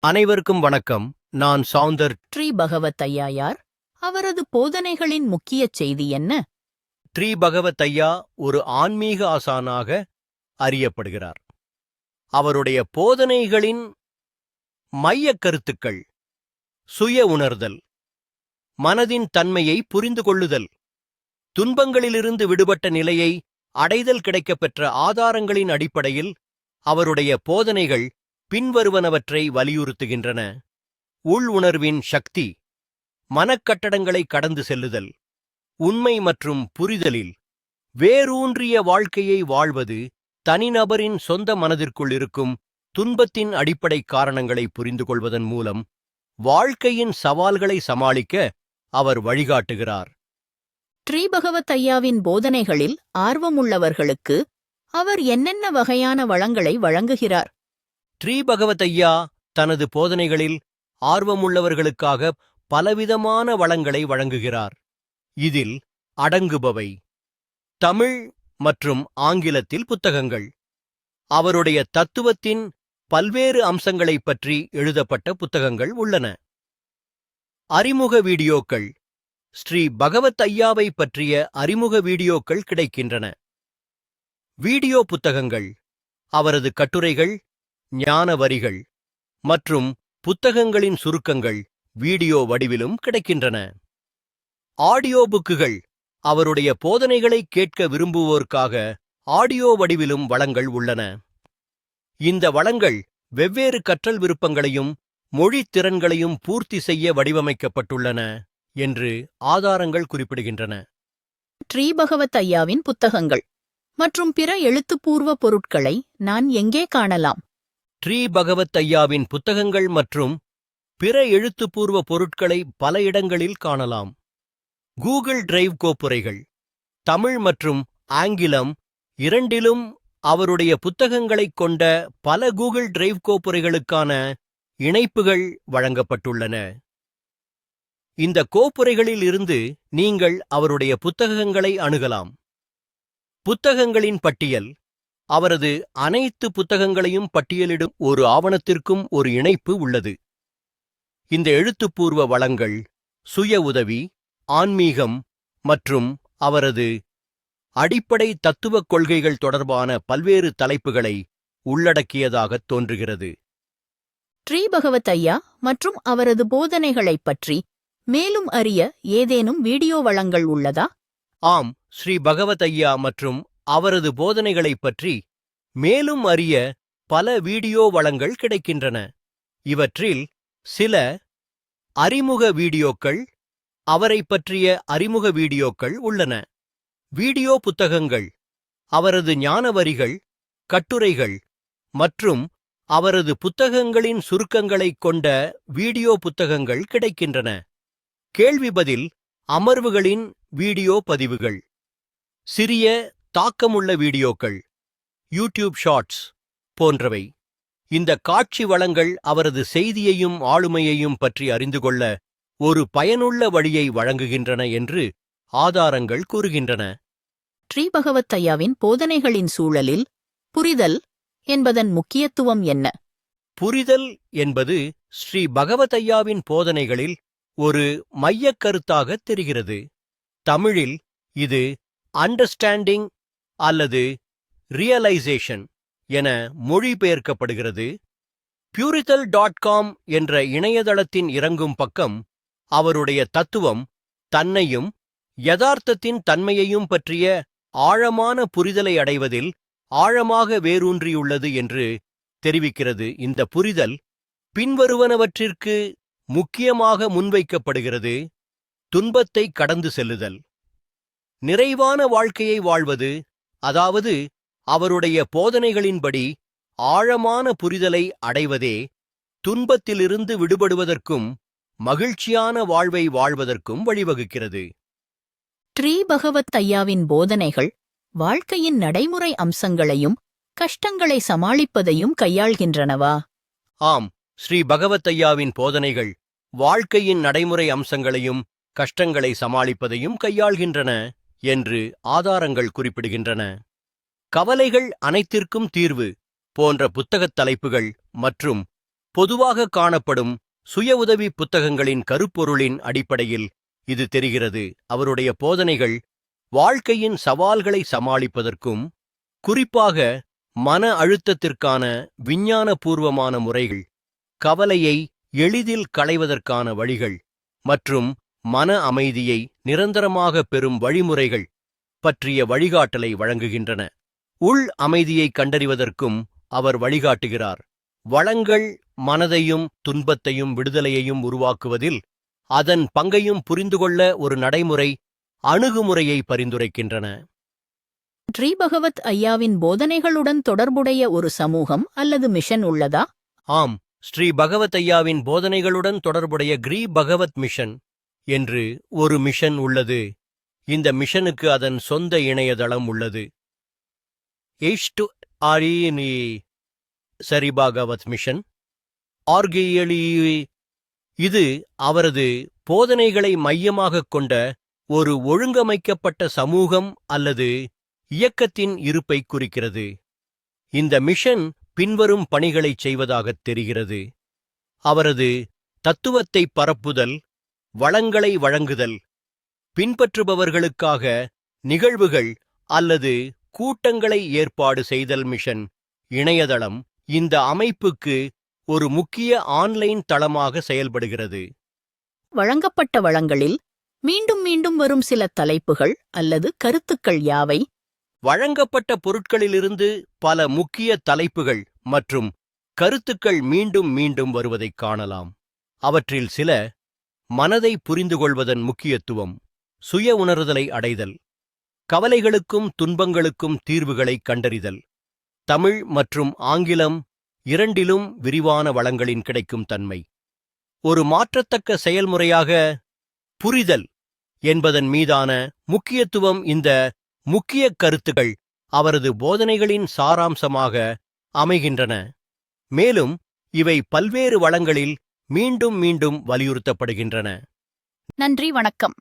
அனைவருக்கும் வணக்கம். நான் சவுந்தர் ஸ்ரீ பகவத் ஐயா யார் அவரது போதனைகளின் முக்கிய செய்தி என்ன? ட்ரீ பகவத் ஐயா ஒரு ஆன்மீக ஆசானாக அறியப்படுகிறார். அவருடைய போதனைகளின் மையக் கருத்துக்கள் சுய உணர்தல் மனதின் தன்மையை புரிந்து கொள்ளுதல் துன்பங்களிலிருந்து விடுபட்ட நிலையை அடைதல் கிடைக்கப்பெற்ற ஆதாரங்களின் அடிப்படையில் அவருடைய போதனைகள் பின்வருவனவற்றை வலியுறுத்துகின்றன. உள் உணர்வின் சக்தி மனக்கட்டடங்களை கடந்து செல்லுதல் உண்மை மற்றும் புரிதலில் வேரூன்றிய வாழ்க்கையை வாழ்வது தனிநபரின் சொந்த மனதிற்குள் இருக்கும் துன்பத்தின் அடிப்படை காரணங்களை புரிந்து கொள்வதன் மூலம் வாழ்க்கையின் சவால்களை சமாளிக்க அவர் வழிகாட்டுகிறார். ஸ்ரீபகவத் ஐயாவின் போதனைகளில் ஆர்வமுள்ளவர்களுக்கு அவர் என்னென்ன வகையான வளங்களை வழங்குகிறார்? ஸ்ரீபகவதையா தனது போதனைகளில் ஆர்வமுள்ளவர்களுக்காக பலவிதமான வளங்களை வழங்குகிறார். இதில் அடங்குபவை தமிழ் மற்றும் ஆங்கிலத்தில் புத்தகங்கள். அவருடைய தத்துவத்தின் பல்வேறு அம்சங்களைப் பற்றி எழுதப்பட்ட புத்தகங்கள் உள்ளன. அறிமுக வீடியோக்கள் ஸ்ரீ பகவத் ஐயாவை பற்றிய அறிமுக வீடியோக்கள் கிடைக்கின்றன. வீடியோ புத்தகங்கள் அவரது கட்டுரைகள் ஞான வரிகள் மற்றும் புத்தகங்களின் சுருக்கங்கள் வீடியோ வடிவிலும் கிடைக்கின்றன. ஆடியோ புக்குகள் அவருடைய போதனைகளை கேட்க விரும்புவோருக்காக ஆடியோ வடிவிலும் வளங்கள் உள்ளன. இந்த வளங்கள் வெவ்வேறு கற்றல் விருப்பங்களையும் மொழித் திறன்களையும் பூர்த்தி செய்ய வடிவமைக்கப்பட்டுள்ளன என்று ஆதாரங்கள் குறிப்பிடுகின்றன. ஸ்ரீ பகவத் ஐயாவின் புத்தகங்கள் மற்றும் பிற எழுத்துப்பூர்வ பொருட்களை நான் எங்கே காணலாம்? ட்ரீ பகவத் ஐயாவின் புத்தகங்கள் மற்றும் பிற எழுத்துப்பூர்வ பொருட்களை பல இடங்களில் காணலாம். கூகுள் டிரைவ் கோப்புரைகள் தமிழ் மற்றும் ஆங்கிலம் இரண்டிலும் அவருடைய புத்தகங்களைக் கொண்ட பல கூகுள் டிரைவ் கோப்புரைகளுக்கான இணைப்புகள் வழங்கப்பட்டுள்ளன. இந்த கோப்புரைகளில் இருந்து நீங்கள் அவருடைய புத்தகங்களை அணுகலாம். புத்தகங்களின் பட்டியல் அவரது அனைத்து புத்தகங்களையும் பட்டியலிடும் ஒரு ஆவணத்திற்கும் ஒரு இணைப்பு உள்ளது. இந்த எழுத்துப்பூர்வ வளங்கள் சுய உதவி ஆன்மீகம் மற்றும் அவரது அடிப்படை தத்துவக் கொள்கைகள் தொடர்பான பல்வேறு தலைப்புகளை உள்ளடக்கியதாகத் தோன்றுகிறது. ஸ்ரீ பகவத் ஐயா மற்றும் அவரது போதனைகளைப் பற்றி மேலும் அறிய ஏதேனும் வீடியோ வளங்கள் உள்ளதா? ஆம் ஸ்ரீ பகவத் ஐயா மற்றும் அவரது போதனைகளைப் பற்றி மேலும் அறிய பல வீடியோ வளங்கள் கிடைக்கின்றன. இவற்றில் சில அறிமுக வீடியோக்கள் அவரைப் பற்றிய அறிமுக வீடியோக்கள் உள்ளன. வீடியோ புத்தகங்கள் அவரது ஞானவரிகள் கட்டுரைகள் மற்றும் அவரது புத்தகங்களின் சுருக்கங்களைக் கொண்ட வீடியோ புத்தகங்கள் கிடைக்கின்றன. கேள்வி பதில் அமர்வுகளின் வீடியோ பதிவுகள். சிறிய தாக்கமுள்ள வீடியோக்கள் யூடியூப் ஷார்ட்ஸ் போன்றவை. இந்த காட்சி வளங்கள் அவரது செய்தியையும் ஆளுமையையும் பற்றி அறிந்து கொள்ள ஒரு பயனுள்ள வழியை வழங்குகின்றன என்று ஆதாரங்கள் கூறுகின்றன. ஸ்ரீ பகவத் ஐயாவின் போதனைகளின் சூழலில் புரிதல் என்பதன் முக்கியத்துவம் என்ன? புரிதல் என்பது ஸ்ரீ பகவதையாவின் போதனைகளில் ஒரு மையக் கருத்தாகத் தெரிகிறது. தமிழில் இது அண்டர்ஸ்டாண்டிங் அல்லது ரியலைசேஷன் என மொழிபெயர்க்கப்படுகிறது பியூரிதல் டாட் காம் என்ற இணையதளத்தின் இறங்கும் பக்கம் அவருடைய தத்துவம் தன்னையும் யதார்த்தத்தின் தன்மையையும் பற்றிய ஆழமான புரிதலை அடைவதில் ஆழமாக வேரூன்றியுள்ளது என்று தெரிவிக்கிறது. இந்த புரிதல் பின்வருவனவற்றிற்கு முக்கியமாக முன்வைக்கப்படுகிறது. துன்பத்தை கடந்து செல்லுதல். நிறைவான வாழ்க்கையை வாழ்வது அதாவது அவருடைய போதனைகளின்படி ஆழமான புரிதலை அடைவதே துன்பத்திலிருந்து விடுபடுவதற்கும் மகிழ்ச்சியான வாழ்வை வாழ்வதற்கும் வழிவகுக்கிறது. ஸ்ரீ பகவத் ஐயாவின் போதனைகள் வாழ்க்கையின் நடைமுறை அம்சங்களையும் கஷ்டங்களை சமாளிப்பதையும் கையாள்கின்றனவா? ஆம் ஸ்ரீ பகவத்தையாவின் போதனைகள் வாழ்க்கையின் நடைமுறை அம்சங்களையும் கஷ்டங்களை சமாளிப்பதையும் கையாள்கின்றன. என்று ஆதாரங்கள் குறிப்பிடுகின்றன. கவலைகள் அனைத்திற்கும் தீர்வு போன்ற புத்தகத் தலைப்புகள் மற்றும் பொதுவாக காணப்படும் சுய உதவி புத்தகங்களின் கருப்பொருளின் அடிப்படையில் இது தெரிகிறது. அவருடைய போதனைகள் வாழ்க்கையின் சவால்களை சமாளிப்பதற்கும் குறிப்பாக மன அழுத்தத்திற்கான விஞ்ஞானபூர்வமான முறைகள் கவலையை எளிதில் களைவதற்கான வழிகள் மற்றும் மன அமைதியை நிரந்தரமாக பெறும் வழிமுறைகள் பற்றிய வழிகாட்டலை வழங்குகின்றன. உள் அமைதியை கண்டறிவதற்கும் அவர் வழிகாட்டுகிறார். வளங்கள் மனதையும் துன்பத்தையும் விடுதலையையும் உருவாக்குவதில் அதன் பங்கையும் புரிந்துகொள்ள ஒரு நடைமுறை அணுகுமுறையை பரிந்துரைக்கின்றன. ஸ்ரீ பகவத் ஐயாவின் போதனைகளுடன் தொடர்புடைய ஒரு சமூகம் அல்லது மிஷன் உள்ளதா? ஆம் ஸ்ரீ பகவத் ஐயாவின் போதனைகளுடன் தொடர்புடைய கிரீ பகவத் மிஷன். என்று ஒரு மிஷன் உள்ளது. இந்த மிஷனுக்கு அதன் சொந்த இணையதளம் உள்ளது. எஷ்டு ஆரியனி சரிபாகவத் மிஷன். ஆர்கியலி இது அவரது போதனைகளை மையமாகக் கொண்ட ஒரு ஒழுங்கமைக்கப்பட்ட சமூகம் அல்லது இயக்கத்தின் இருப்பை குறிக்கிறது. இந்த மிஷன் பின்வரும் பணிகளைச் செய்வதாகத் தெரிகிறது. அவரது தத்துவத்தை பரப்புதல் வளங்களை வழங்குதல் பின்பற்றுபவர்களுக்காக நிகழ்வுகள் அல்லது கூட்டங்களை ஏற்பாடு செய்தல் மிஷன் இணையதளம் இந்த அமைப்புக்கு ஒரு முக்கிய ஆன்லைன் தளமாக செயல்படுகிறது. வழங்கப்பட்ட வளங்களில் மீண்டும் மீண்டும் வரும் சில தலைப்புகள் அல்லது கருத்துக்கள் யாவை? வழங்கப்பட்ட பொருட்களிலிருந்து பல முக்கிய தலைப்புகள் மற்றும் கருத்துக்கள் மீண்டும் மீண்டும் வருவதைக் காணலாம். அவற்றில் சில மனதை புரிந்துகொள்வதன் முக்கியத்துவம் சுய உணர்தலை அடைதல் கவலைகளுக்கும் துன்பங்களுக்கும் தீர்வுகளை கண்டறிதல் தமிழ் மற்றும் ஆங்கிலம் இரண்டிலும் விரிவான வளங்களின் கிடைக்கும் தன்மை. ஒரு மாற்றத்தக்க செயல்முறையாக புரிதல் என்பதன் மீதான முக்கியத்துவம் இந்த முக்கிய கருத்துகள் அவரது போதனைகளின் சாராம்சமாக அமைகின்றன. மேலும் இவை பல்வேறு வளங்களில் மீண்டும் மீண்டும் வலியுறுத்தப்படுகின்றன. நன்றி வணக்கம்.